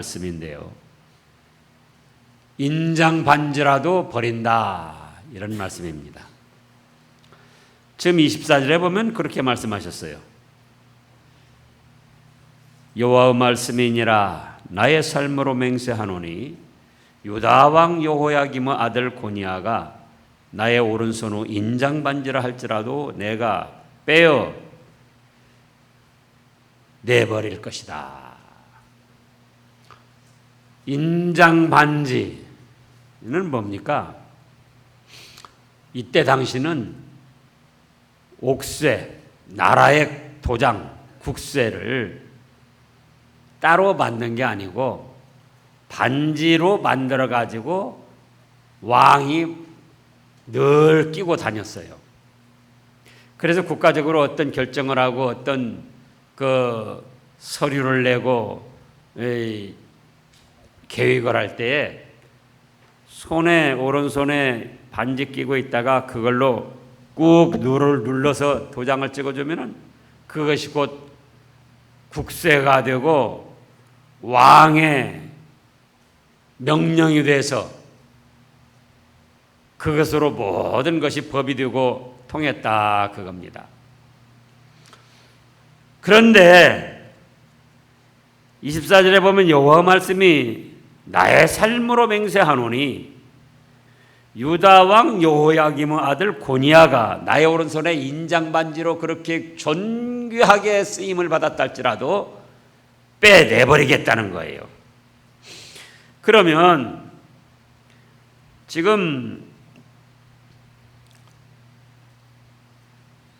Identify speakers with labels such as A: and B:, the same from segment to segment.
A: 말씀인데요. 인장 반지라도 버린다. 이런 말씀입니다. 지금 24절에 보면 그렇게 말씀하셨어요. 여호와의 말씀이니라 나의 삶으로 맹세하노니 유다 왕 여호야김의 아들 고니아가 나의 오른손 후 인장 반지라 할지라도 내가 빼어 내버릴 것이다. 인장 반지는 뭡니까? 이때 당시는 옥쇠, 나라의 도장, 국쇠를 따로 만든 게 아니고 반지로 만들어 가지고 왕이 늘 끼고 다녔어요. 그래서 국가적으로 어떤 결정을 하고 어떤 그 서류를 내고 이 계획을 할 때에 손에 오른손에 반지 끼고 있다가 그걸로 꾹 누를 눌러서 도장을 찍어주면은 그것이 곧 국세가 되고 왕의 명령이 돼서 그것으로 모든 것이 법이 되고 통했다 그겁니다. 그런데 24절에 보면 여호와 말씀이 나의 삶으로 맹세하노니 유다 왕 여호야김의 아들 고니아가 나의 오른손에 인장 반지로 그렇게 존귀하게 쓰임을 받았다 할지라도 빼내 버리겠다는 거예요. 그러면 지금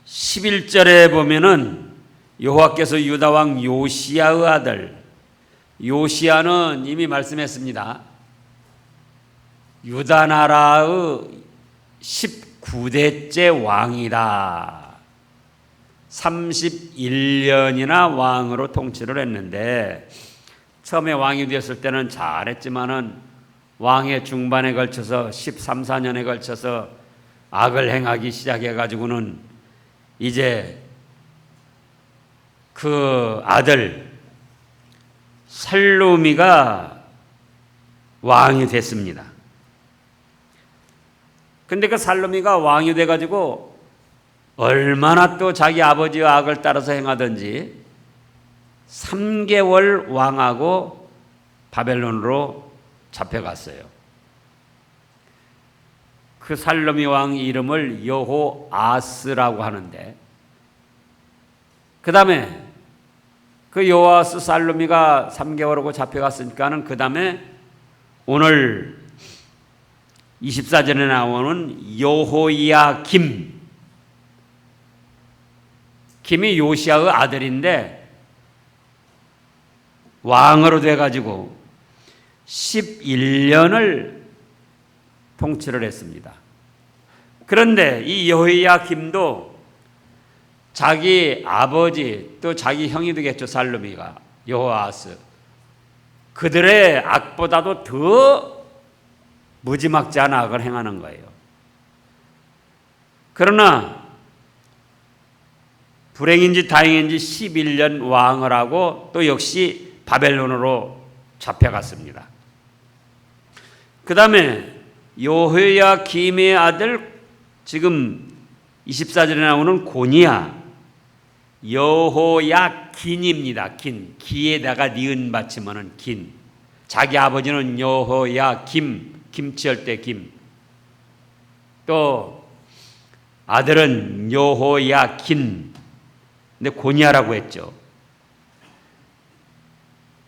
A: 11절에 보면은 여호와께서 유다 왕 요시야의 아들 요시야는 이미 말씀했습니다. 유다 나라의 19대째 왕이다. 31년이나 왕으로 통치를 했는데 처음에 왕이 되었을 때는 잘했지만은 왕의 중반에 걸쳐서 13, 14년에 걸쳐서 악을 행하기 시작해 가지고는 이제 그 아들 살로미가 왕이 됐습니다. 근데 그 살로미가 왕이 돼 가지고 얼마나 또 자기 아버지의 악을 따라서 행하든지 3개월 왕하고 바벨론으로 잡혀갔어요. 그 살로미 왕 이름을 여호아스라고 하는데 그 다음에 그 여호아스 살로미가 3개월 하고 잡혀갔으니까는 그 다음에 오늘 24절에 나오는 여호야 김 김이 요시아의 아들인데 왕으로 돼가지고 11년을 통치를 했습니다. 그런데 이 여호야 김도 자기 아버지 또 자기 형이 되겠죠 살루미가 여호아스 그들의 악보다도 더 무지막지한 악을 행하는 거예요. 그러나 불행인지 다행인지 11년 왕을 하고 또 역시 바벨론으로 잡혀갔습니다. 그 다음에 요호야 김의 아들 지금 24절에 나오는 고니야 여호야 긴입니다. 긴 기에다가 니은 받침하는 긴. 자기 아버지는 여호야 김 김치할 때 김. 또 아들은 여호야 긴. 근데 고니아라고 했죠.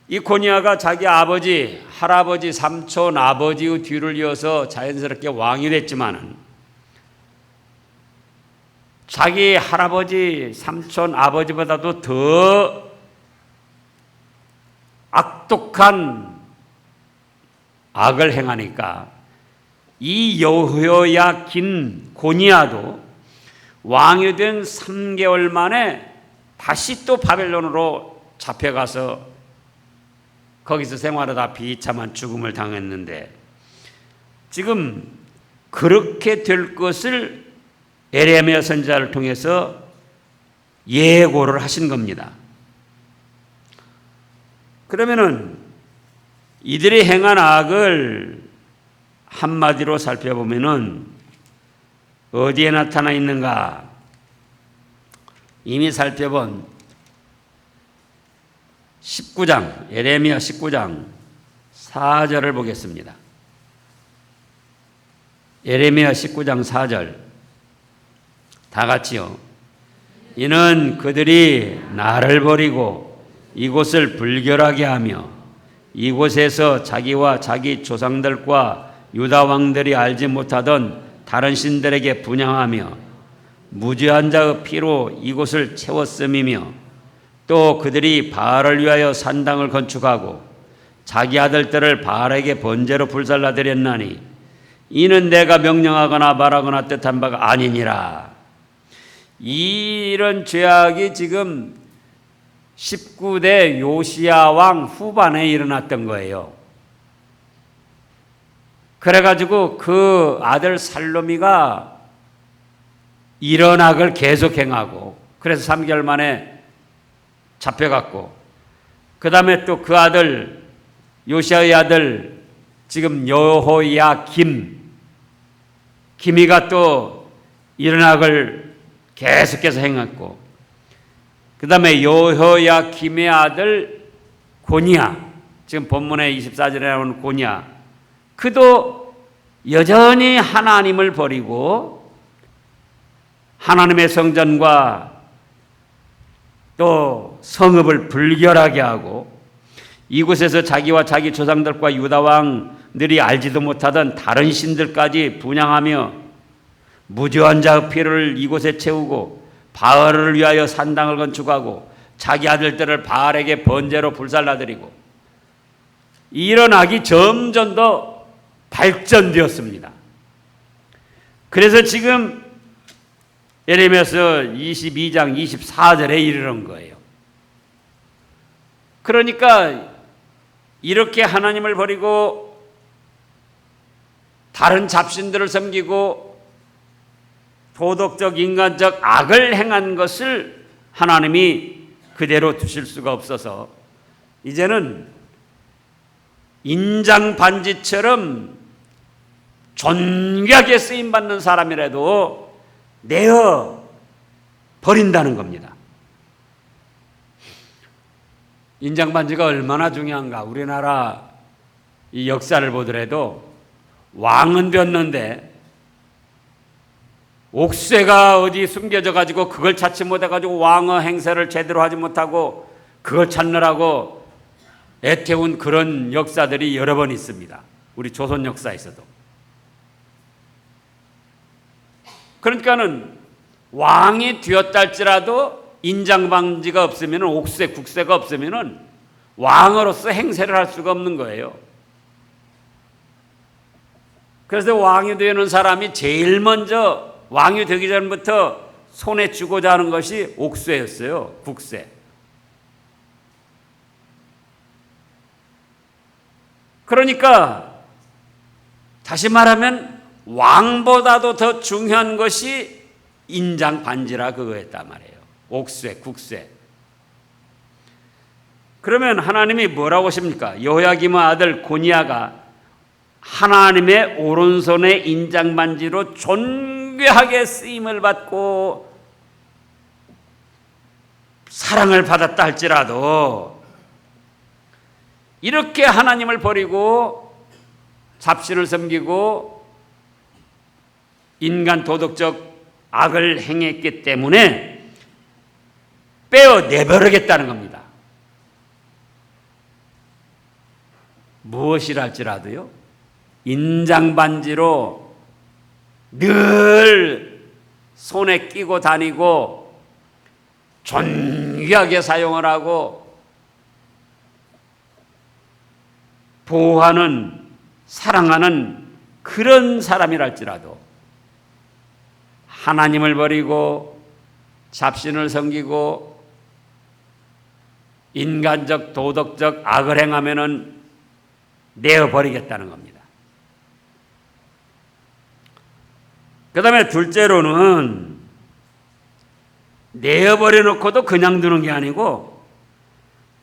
A: 이 고니아가 자기 아버지, 할아버지, 삼촌, 아버지의 뒤를 이어서 자연스럽게 왕이 됐지만은 자기 할아버지, 삼촌, 아버지보다도 더 악독한 악을 행하니까 이 여호야 긴 고니아도 왕이 된 3개월 만에 다시 또 바벨론으로 잡혀가서 거기서 생활하다 비참한 죽음을 당했는데 지금 그렇게 될 것을 에레미야 선지자를 통해서 예고를 하신 겁니다. 그러면은 이들이 행한 악을 한마디로 살펴보면은 어디에 나타나 있는가? 이미 살펴본 19장, 예레미야 19장 4절을 보겠습니다. 예레미야 19장 4절. 다 같이요. 이는 그들이 나를 버리고 이곳을 불결하게 하며 이곳에서 자기와 자기 조상들과 유다 왕들이 알지 못하던 다른 신들에게 분양하며 무죄한 자의 피로 이곳을 채웠음이며 또 그들이 바알을 위하여 산당을 건축하고 자기 아들들을 바알에게 번제로 불살라 드렸나니 이는 내가 명령하거나 말하거나 뜻한 바가 아니니라. 이런 죄악이 지금 19대 요시야 왕 후반에 일어났던 거예요. 그래가지고 그 아들 살로미가 이런 악을 계속 행하고 그래서 3개월 만에 잡혀갔고 그 다음에 또 그 아들 요시아의 아들 지금 여호야 김 김이가 또 이런 악을 계속해서 행했고 그 다음에 여호야 김의 아들 고니야 지금 본문에 24절에 나오는 고니야 그도 여전히 하나님을 버리고 하나님의 성전과 또 성읍을 불결하게 하고 이곳에서 자기와 자기 조상들과 유다 왕들이 알지도 못하던 다른 신들까지 분양하며 무죄한 자의 피를 이곳에 채우고 바알을 위하여 산당을 건축하고 자기 아들들을 바알에게 번제로 불살라드리고 이런 악이 점점 더 발전되었습니다. 그래서 지금 예레미야서 22장 24절에 이르는 거예요. 그러니까 이렇게 하나님을 버리고 다른 잡신들을 섬기고 도덕적 인간적 악을 행한 것을 하나님이 그대로 두실 수가 없어서 이제는 인장 반지처럼 존귀하게 쓰임 받는 사람이라도 내어 버린다는 겁니다. 인장 반지가 얼마나 중요한가? 우리나라 이 역사를 보더라도 왕은 변는데 옥새가 어디 숨겨져 가지고 그걸 찾지 못해 가지고 왕의 행세를 제대로 하지 못하고 그걸 찾느라고 애태운 그런 역사들이 여러 번 있습니다. 우리 조선 역사에서도. 그러니까는 왕이 되었다 할지라도 인장 방지가 없으면 옥새 국세가 없으면은 왕으로서 행세를 할 수가 없는 거예요. 그래서 왕이 되는 사람이 제일 먼저 왕이 되기 전부터 손에 쥐고자 하는 것이 옥쇠였어요. 국쇠. 그러니까 다시 말하면 왕보다도 더 중요한 것이 인장 반지라 그거였단 말이에요. 옥쇠, 국쇠. 그러면 하나님이 뭐라고 하십니까? 여호야김의 아들 고니아가 하나님의 오른손의 인장 반지로 존 귀하게 쓰임을 받고 사랑을 받았다 할지라도 이렇게 하나님을 버리고 잡신을 섬기고 인간 도덕적 악을 행했기 때문에 빼어 내버리겠다는 겁니다. 무엇이랄지라도요. 인장 반지로 늘 손에 끼고 다니고 존귀하게 사용을 하고 보호하는 사랑하는 그런 사람이랄지라도 하나님을 버리고 잡신을 섬기고 인간적 도덕적 악을 행하면은 내어 버리겠다는 겁니다. 그 다음에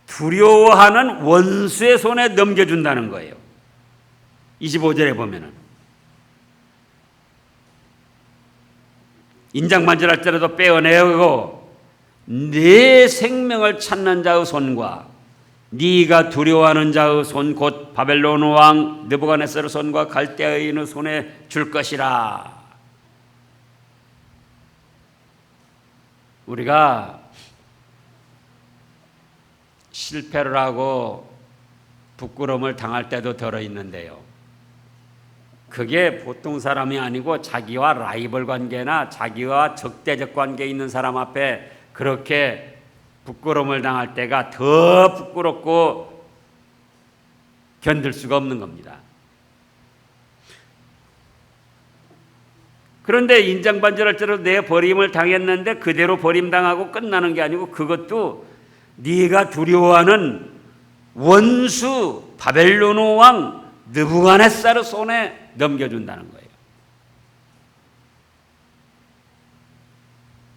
A: 두려워하는 원수의 손에 넘겨준다는 거예요. 25절에 보면은 인장만질할 때라도 빼어내고 내 생명을 찾는 자의 손과 네가 두려워하는 자의 손 곧 바벨론 왕 느부갓네살 손과 갈대아인의 손에 줄 것이라. 우리가 실패를 하고 부끄러움을 당할 때도 들어 있는데요. 그게 보통 사람이 아니고 자기와 라이벌 관계나 자기와 적대적 관계에 있는 사람 앞에 그렇게 부끄러움을 당할 때가 더 부끄럽고 견딜 수가 없는 겁니다. 그런데 인장반절할 때로 내 버림을 당했는데 그대로 버림당하고 끝나는 게 아니고 그것도 네가 두려워하는 원수 바벨론 왕 느부갓네살 손에 넘겨준다는 거예요.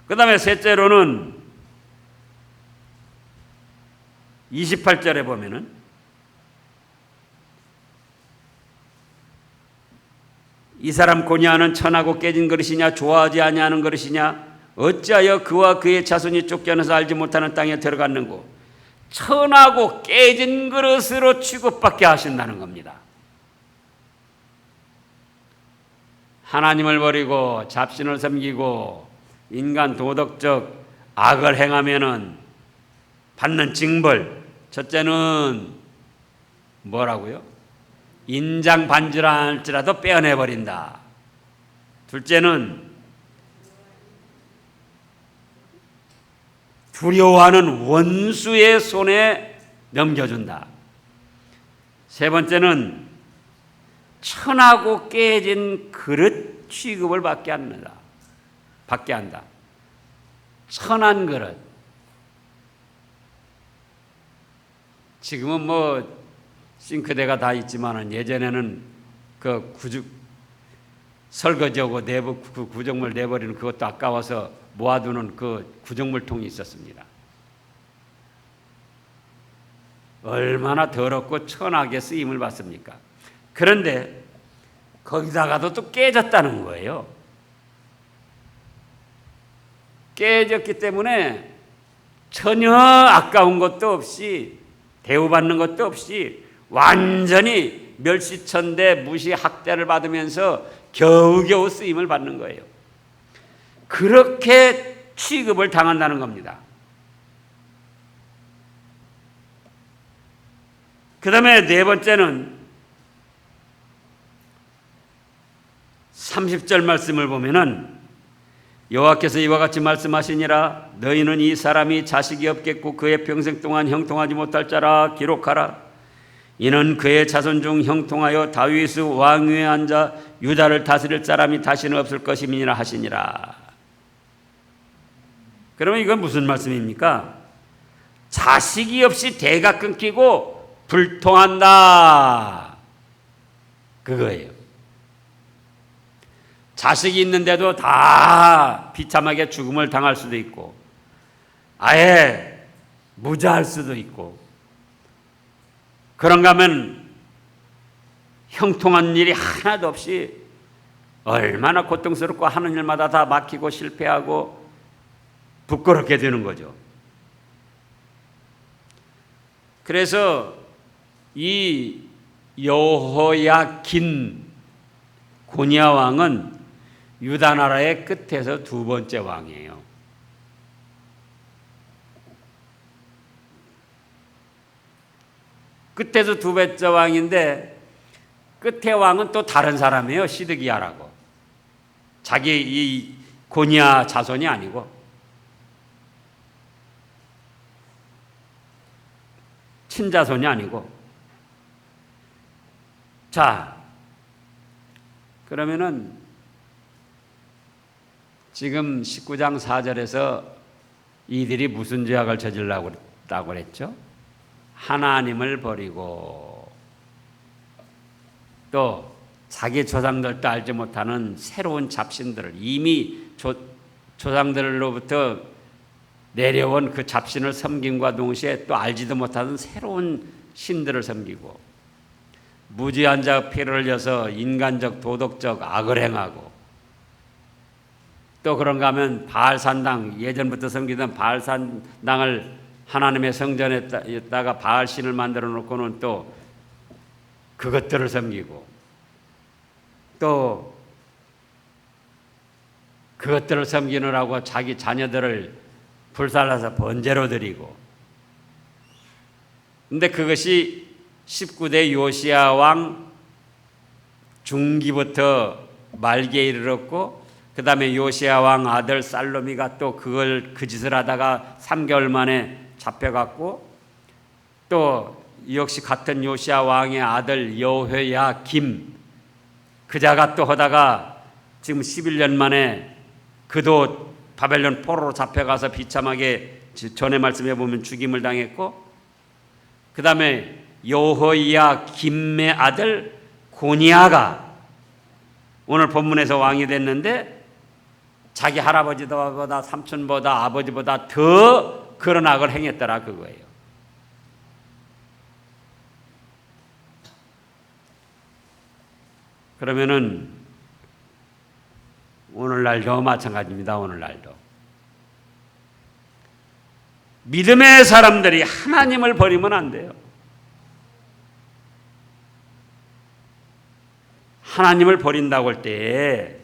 A: 그 다음에 셋째로는 28절에 보면은 이 사람 고냐는 천하고 깨진 그릇이냐 좋아하지 아니하는 그릇이냐 어찌하여 그와 그의 자손이 쫓겨나서 알지 못하는 땅에 들어갔는고 천하고 깨진 그릇으로 취급받게 하신다는 겁니다. 하나님을 버리고 잡신을 섬기고 인간 도덕적 악을 행하면은 받는 징벌 첫째는 뭐라고요? 인장 반질할지라도 빼어내 버린다. 둘째는 두려워하는 원수의 손에 넘겨준다. 세 번째는 천하고 깨진 그릇 취급을 받게 합니다. 받게 한다. 천한 그릇. 지금은 뭐 싱크대가 다 있지만은 예전에는 그 구죽 설거지하고 내부 그 구정물 내버리는 그것도 아까워서 모아두는 그 구정물통이 있었습니다. 얼마나 더럽고 천하게 쓰임을 받습니까? 그런데 거기다가도 또 깨졌다는 거예요. 깨졌기 때문에 전혀 아까운 것도 없이 대우받는 것도 없이 완전히 멸시천대 무시 학대를 받으면서 겨우겨우 쓰임을 받는 거예요. 그렇게 취급을 당한다는 겁니다. 그 다음에 네 번째는 30절 말씀을 보면은 여호와께서 이와 같이 말씀하시니라 너희는 이 사람이 자식이 없겠고 그의 평생 동안 형통하지 못할 자라 기록하라 이는 그의 자손 중 형통하여 다윗의 왕위에 앉아 유다를 다스릴 사람이 다시는 없을 것임이니라 하시니라. 그러면 이건 무슨 말씀입니까? 자식이 없이 대가 끊기고 불통한다. 그거예요. 자식이 있는데도 다 비참하게 죽음을 당할 수도 있고, 아예 무자할 수도 있고, 그런가 하면 형통한 일이 하나도 없이 얼마나 고통스럽고 하는 일마다 다 막히고 실패하고 부끄럽게 되는 거죠. 그래서 이 여호야긴 고니아 왕은 유다 나라의 끝에서 두 번째 왕이에요. 끝에서 두 번째 왕인데 끝에 왕은 또 다른 사람이에요. 시드기야라고. 자기 이 고니아 자손이 아니고 친자손이 아니고 자 그러면은 지금 19장 4절에서 이들이 무슨 죄악을 저질라고 그랬죠? 하나님을 버리고 또 자기 조상들도 알지 못하는 새로운 잡신들을 이미 조, 조상들로부터 내려온 그 잡신을 섬김과 동시에 또 알지도 못하던 새로운 신들을 섬기고 무지한 자 피를 흘려서 인간적 도덕적 악을 행하고 또 그런가 하면 바알산당 예전부터 섬기던 바알산당을 하나님의 성전에다가 바알신을 만들어 놓고는 또 그것들을 섬기고 또 그것들을 섬기느라고 자기 자녀들을 불살라서 번제로 드리고. 근데 그것이 19대 요시아 왕 중기부터 말기에 이르렀고 그 다음에 요시아 왕 아들 살로미가 또 그걸 그 짓을 하다가 3개월 만에 잡혀갔고 또 역시 같은 요시아 왕의 아들 여호야 김 그자가 또 하다가 지금 11년 만에 그도 바벨론 포로로 잡혀가서 비참하게 전에 말씀해 보면 죽임을 당했고 그 다음에 여호야 김의 아들 고니아가 오늘 본문에서 왕이 됐는데 자기 할아버지보다 삼촌보다 아버지보다 더 그런 악을 행했더라 그거예요. 그러면은 오늘날도 마찬가지입니다. 오늘날도 믿음의 사람들이 하나님을 버리면 안 돼요. 하나님을 버린다고 할 때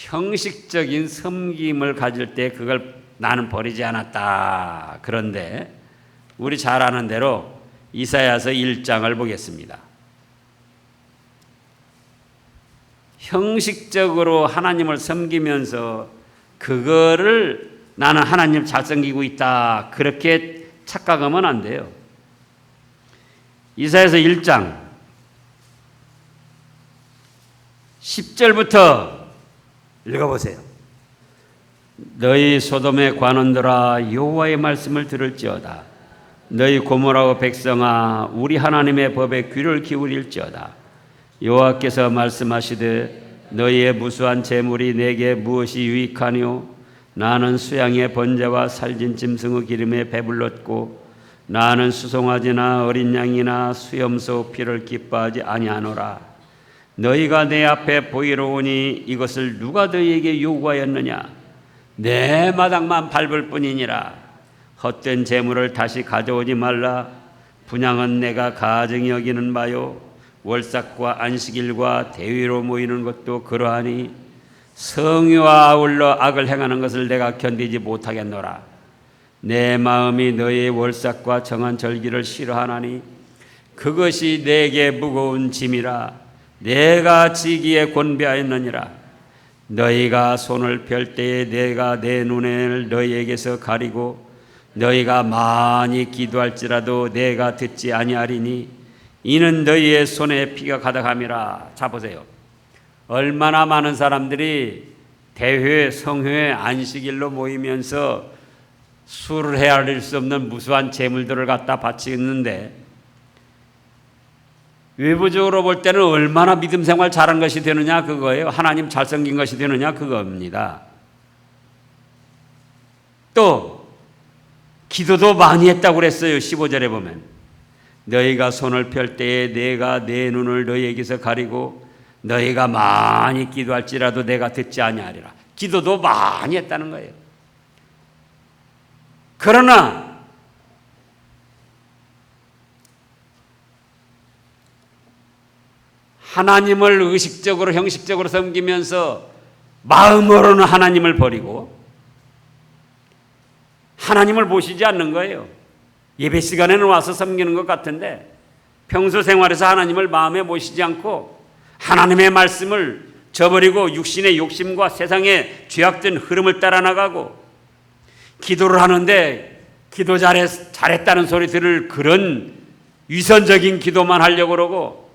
A: 형식적인 섬김을 가질 때 그걸 나는 버리지 않았다. 그런데 우리 잘 아는 대로 이사야서 1장을 보겠습니다. 형식적으로 하나님을 섬기면서 그거를 나는 하나님 잘 섬기고 있다. 그렇게 착각하면 안 돼요. 이사야서 1장 10절부터 읽어보세요. 너희 소돔의 관원들아 여호와의 말씀을 들을지어다. 너희 고모라고 백성아 우리 하나님의 법에 귀를 기울일지어다. 여호와께서 말씀하시되 너희의 무수한 재물이 내게 무엇이 유익하뇨? 나는 수양의 번제와 살진 짐승의 기름에 배불렀고 나는 수송아지나 어린 양이나 수염소 피를 기뻐하지 아니하노라. 너희가 내 앞에 보이러 오니 이것을 누가 너희에게 요구하였느냐? 내 마당만 밟을 뿐이니라. 헛된 재물을 다시 가져오지 말라. 분양은 내가 가증히 여기는 바요. 월삭과 안식일과 대위로 모이는 것도 그러하니 성유와 아울러 악을 행하는 것을 내가 견디지 못하겠노라. 내 마음이 너의 월삭과 정한 절기를 싫어하나니 그것이 내게 무거운 짐이라. 내가 지기에 권배하였느니라. 너희가 손을 펼 때에 내가 내 눈을 너희에게서 가리고 너희가 많이 기도할지라도 내가 듣지 아니하리니 이는 너희의 손에 피가 가득함이라. 자 보세요. 얼마나 많은 사람들이 대회 성회 안식일로 모이면서 술을 헤아릴 수 없는 무수한 재물들을 갖다 바치는데 외부적으로 볼 때는 얼마나 믿음 생활 잘한 것이 되느냐 그거예요. 하나님 잘 섬긴 것이 되느냐 그겁니다. 또 기도도 많이 했다고 그랬어요. 15절에 보면 너희가 손을 펼 때에 내가 내 눈을 너희에게서 가리고 너희가 많이 기도할지라도 내가 듣지 아니하리라. 기도도 많이 했다는 거예요. 그러나 하나님을 의식적으로 형식적으로 섬기면서 마음으로는 하나님을 버리고 하나님을 보시지 않는 거예요. 예배 시간에는 와서 섬기는 것 같은데 평소 생활에서 하나님을 마음에 모시지 않고 하나님의 말씀을 저버리고 육신의 욕심과 세상의 죄악된 흐름을 따라 나가고 기도를 하는데 기도 잘했, 잘했다는 소리 들을 그런 위선적인 기도만 하려고 그러고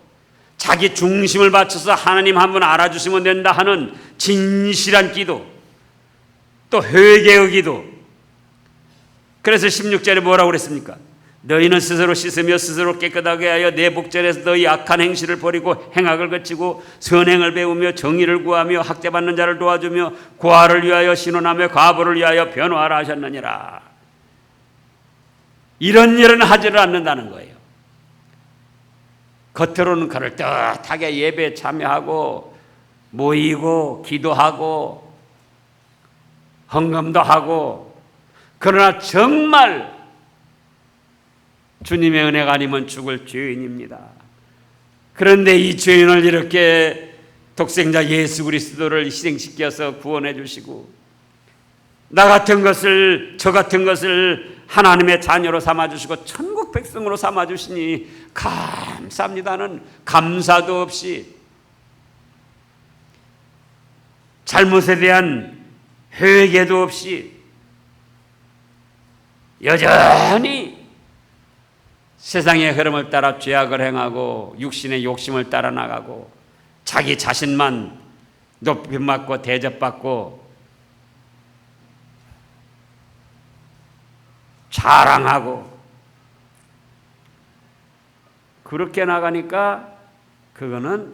A: 자기 중심을 바쳐서 하나님 한분 알아주시면 된다 하는 진실한 기도, 또 회개의 기도. 그래서 16절에 뭐라고 그랬습니까? 너희는 스스로 씻으며 스스로 깨끗하게 하여 내 복전에서 너희 악한 행실을 버리고 행악을 거치고 선행을 배우며 정의를 구하며 학대받는 자를 도와주며 고아를 위하여 신원하며 과부를 위하여 변호하라 하셨느니라. 이런 일은 하지를 않는다는 거예요. 겉으로는 그럴듯하게 예배에 참여하고 모이고 기도하고 헌금도 하고 그러나 정말 주님의 은혜가 아니면 죽을 죄인입니다. 그런데 이 죄인을 이렇게 독생자 예수 그리스도를 희생시켜서 구원해 주시고 나 같은 것을 저 같은 것을 하나님의 자녀로 삼아 주시고 천국 백성으로 삼아 주시니 감사합니다는 감사도 없이 잘못에 대한 회개도 없이 여전히 세상의 흐름을 따라 죄악을 행하고 육신의 욕심을 따라 나가고 자기 자신만 높임받고 대접받고 자랑하고 그렇게 나가니까 그거는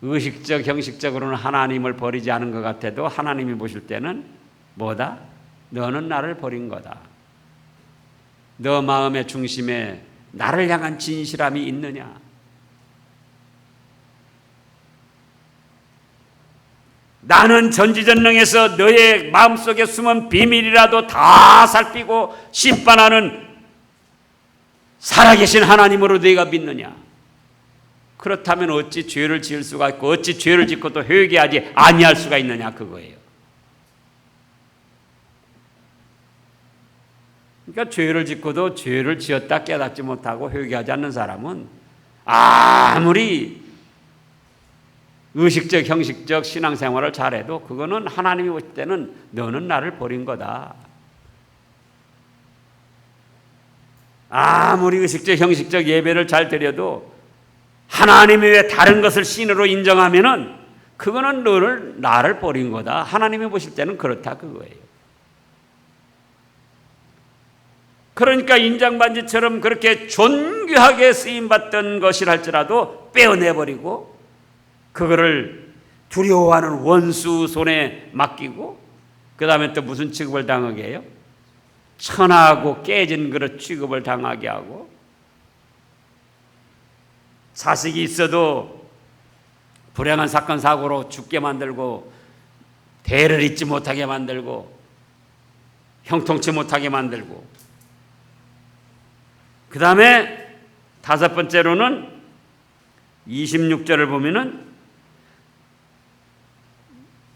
A: 의식적 형식적으로는 하나님을 버리지 않은 것 같아도 하나님이 보실 때는 뭐다? 너는 나를 버린 거다. 너 마음의 중심에 나를 향한 진실함이 있느냐? 나는 전지전능해서 너의 마음속에 숨은 비밀이라도 다 살피고 심판하는 살아계신 하나님으로 네가 믿느냐? 그렇다면 어찌 죄를 지을 수가 있고 어찌 죄를 짓고 또 회개하지 아니할 수가 있느냐 그거예요. 그러니까 죄를 짓고도 죄를 지었다 깨닫지 못하고 회개하지 않는 사람은 아무리 의식적 형식적 신앙생활을 잘해도 그거는 하나님이 보실 때는 너는 나를 버린 거다. 아무리 의식적 형식적 예배를 잘 드려도 하나님이 왜 다른 것을 신으로 인정하면은 그거는 너를 나를 버린 거다. 하나님이 보실 때는 그렇다 그거예요. 그러니까 인장반지처럼 그렇게 존귀하게 쓰임 받던 것이랄지라도 빼어내 버리고 그거를 두려워하는 원수 손에 맡기고 그 다음에 또 무슨 취급을 당하게 해요? 천하고 깨진 그릇 취급을 당하게 하고 자식이 있어도 불행한 사건 사고로 죽게 만들고 대를 잊지 못하게 만들고 형통치 못하게 만들고 그 다음에 다섯 번째로는 26절을 보면은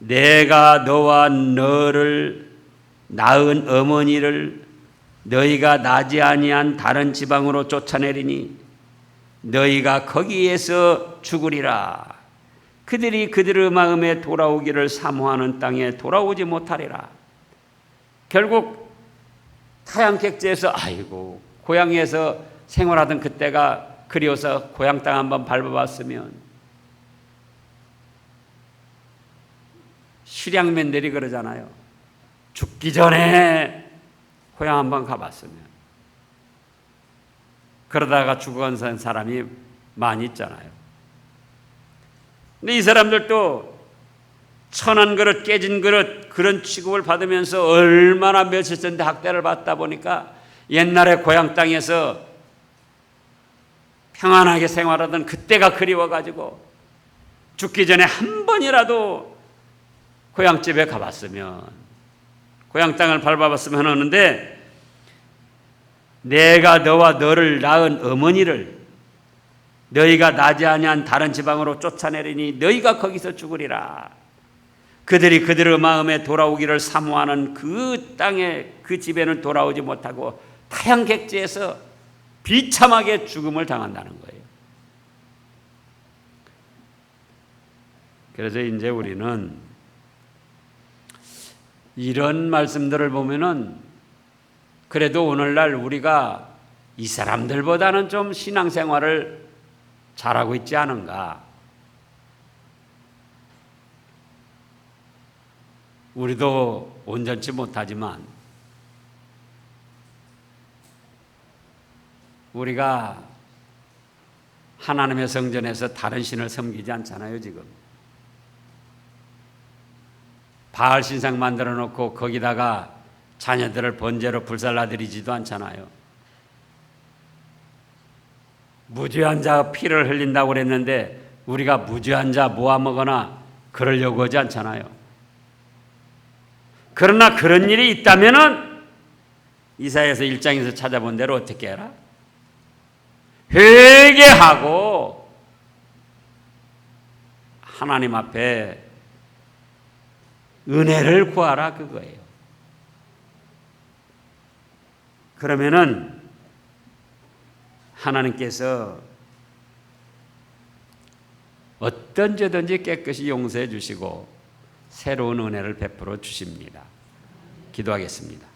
A: 내가 너와 너를 낳은 어머니를 너희가 나지 아니한 다른 지방으로 쫓아내리니 너희가 거기에서 죽으리라. 그들이 그들의 마음에 돌아오기를 사모하는 땅에 돌아오지 못하리라. 결국 타양객지에서 아이고 고향에서 생활하던 그때가 그리워서 고향 땅 한번 밟아봤으면 실향맨들이 그러잖아요. 죽기 전에 고향 한번 가봤으면 그러다가 죽어간 사람이 많이 있잖아요. 근데 이 사람들도 천한 그릇 깨진 그릇 그런 취급을 받으면서 얼마나 며칠 전에 학대를 받다 보니까 옛날에 고향 땅에서 평안하게 생활하던 그때가 그리워가지고 죽기 전에 한 번이라도 고향집에 가봤으면 고향 땅을 밟아봤으면 하는데 내가 너와 너를 낳은 어머니를 너희가 나지 아니한 다른 지방으로 쫓아내리니 너희가 거기서 죽으리라. 그들이 그들의 마음에 돌아오기를 사모하는 그 땅에 그 집에는 돌아오지 못하고 타양객지에서 비참하게 죽음을 당한다는 거예요. 그래서 이제 우리는 이런 말씀들을 보면은 그래도 오늘날 우리가 이 사람들보다는 좀 신앙생활을 잘하고 있지 않은가. 우리도 온전치 못하지만 우리가 하나님의 성전에서 다른 신을 섬기지 않잖아요, 지금. 바알 신상 만들어 놓고 거기다가 자녀들을 번제로 불살라드리지도 않잖아요. 무죄한 자가 피를 흘린다고 그랬는데 우리가 무죄한 자 모아먹거나 그러려고 하지 않잖아요. 그러나 그런 일이 있다면은 이사야서 1장에서 찾아본 대로 어떻게 해라? 회개하고 하나님 앞에 은혜를 구하라 그거예요. 그러면은 하나님께서 어떤 죄든지 깨끗이 용서해 주시고 새로운 은혜를 베풀어 주십니다. 기도하겠습니다.